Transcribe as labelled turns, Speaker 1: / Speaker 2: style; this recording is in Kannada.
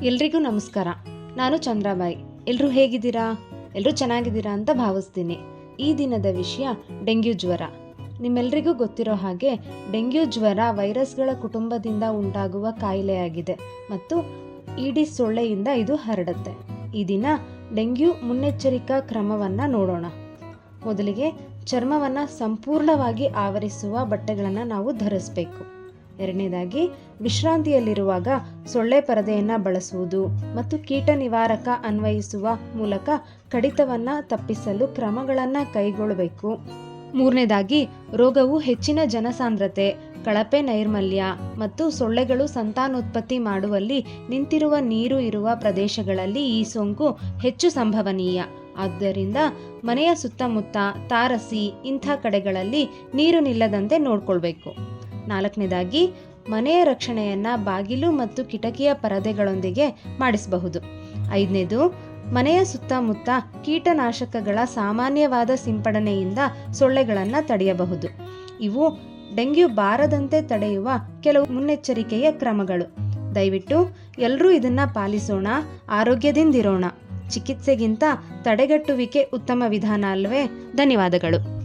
Speaker 1: ಎಲ್ರಿಗೂ ನಮಸ್ಕಾರ. ನಾನು ಚಂದ್ರಾಬಾಯಿ. ಎಲ್ಲರೂ ಹೇಗಿದ್ದೀರಾ? ಎಲ್ಲರೂ ಚೆನ್ನಾಗಿದ್ದೀರಾ ಅಂತ ಭಾವಿಸ್ತೀನಿ. ಈ ದಿನದ ವಿಷಯ ಡೆಂಗ್ಯೂ ಜ್ವರ. ನಿಮ್ಮೆಲ್ರಿಗೂ ಗೊತ್ತಿರೋ ಹಾಗೆ ಡೆಂಗ್ಯೂ ಜ್ವರ ವೈರಸ್ಗಳ ಕುಟುಂಬದಿಂದ ಉಂಟಾಗುವ ಕಾಯಿಲೆಯಾಗಿದೆ ಮತ್ತು ಇಡೀ ಸೊಳ್ಳೆಯಿಂದ ಇದು ಹರಡುತ್ತೆ. ಈ ದಿನ ಡೆಂಗ್ಯೂ ಮುನ್ನೆಚ್ಚರಿಕಾ ಕ್ರಮವನ್ನು ನೋಡೋಣ. ಮೊದಲಿಗೆ ಚರ್ಮವನ್ನು ಸಂಪೂರ್ಣವಾಗಿ ಆವರಿಸುವ ಬಟ್ಟೆಗಳನ್ನು ನಾವು ಧರಿಸಬೇಕು. ಎರಡನೇದಾಗಿ, ವಿಶ್ರಾಂತಿಯಲ್ಲಿರುವಾಗ ಸೊಳ್ಳೆ ಪರದೆಯನ್ನು ಬಳಸುವುದು ಮತ್ತು ಕೀಟ ನಿವಾರಕ ಅನ್ವಯಿಸುವ ಮೂಲಕ ಕಡಿತವನ್ನು ತಪ್ಪಿಸಲು ಕ್ರಮಗಳನ್ನು ಕೈಗೊಳ್ಳಬೇಕು ಮೂರನೇದಾಗಿ, ರೋಗವು ಹೆಚ್ಚಿನ ಜನಸಾಂದ್ರತೆ, ಕಳಪೆ ನೈರ್ಮಲ್ಯ ಮತ್ತು ಸೊಳ್ಳೆಗಳು ಸಂತಾನೋತ್ಪತ್ತಿ ಮಾಡುವಲ್ಲಿ ನಿಂತಿರುವ ನೀರು ಇರುವ ಪ್ರದೇಶಗಳಲ್ಲಿ ಈ ಸೋಂಕು ಹೆಚ್ಚು ಸಂಭವನೀಯ. ಆದ್ದರಿಂದ ಮನೆಯ ಸುತ್ತಮುತ್ತ ತಾರಸಿ ಇಂಥ ಕಡೆಗಳಲ್ಲಿ ನೀರು ನಿಲ್ಲದಂತೆ ನೋಡ್ಕೊಳ್ಬೇಕು. ನಾಲ್ಕನೇದಾಗಿ ಮನೆಯ ರಕ್ಷಣೆಯನ್ನು ಬಾಗಿಲು ಮತ್ತು ಕಿಟಕಿಯ ಪರದೆಗಳೊಂದಿಗೆ ಮಾಡಿಸಬಹುದು. ಐದನೇದು, ಮನೆಯ ಸುತ್ತಮುತ್ತ ಕೀಟನಾಶಕಗಳ ಸಾಮಾನ್ಯವಾದ ಸಿಂಪಡಣೆಯಿಂದ ಸೊಳ್ಳೆಗಳನ್ನು ತಡೆಯಬಹುದು. ಇವು ಡೆಂಗ್ಯೂ ಬಾರದಂತೆ ತಡೆಯುವ ಕೆಲವು ಮುನ್ನೆಚ್ಚರಿಕೆಯ ಕ್ರಮಗಳು. ದಯವಿಟ್ಟು ಎಲ್ಲರೂ ಇದನ್ನು ಪಾಲಿಸೋಣ, ಆರೋಗ್ಯದಿಂದಿರೋಣ. ಚಿಕಿತ್ಸೆಗಿಂತ ತಡೆಗಟ್ಟುವಿಕೆ ಉತ್ತಮ ವಿಧಾನ ಅಲ್ವೇ? ಧನ್ಯವಾದಗಳು.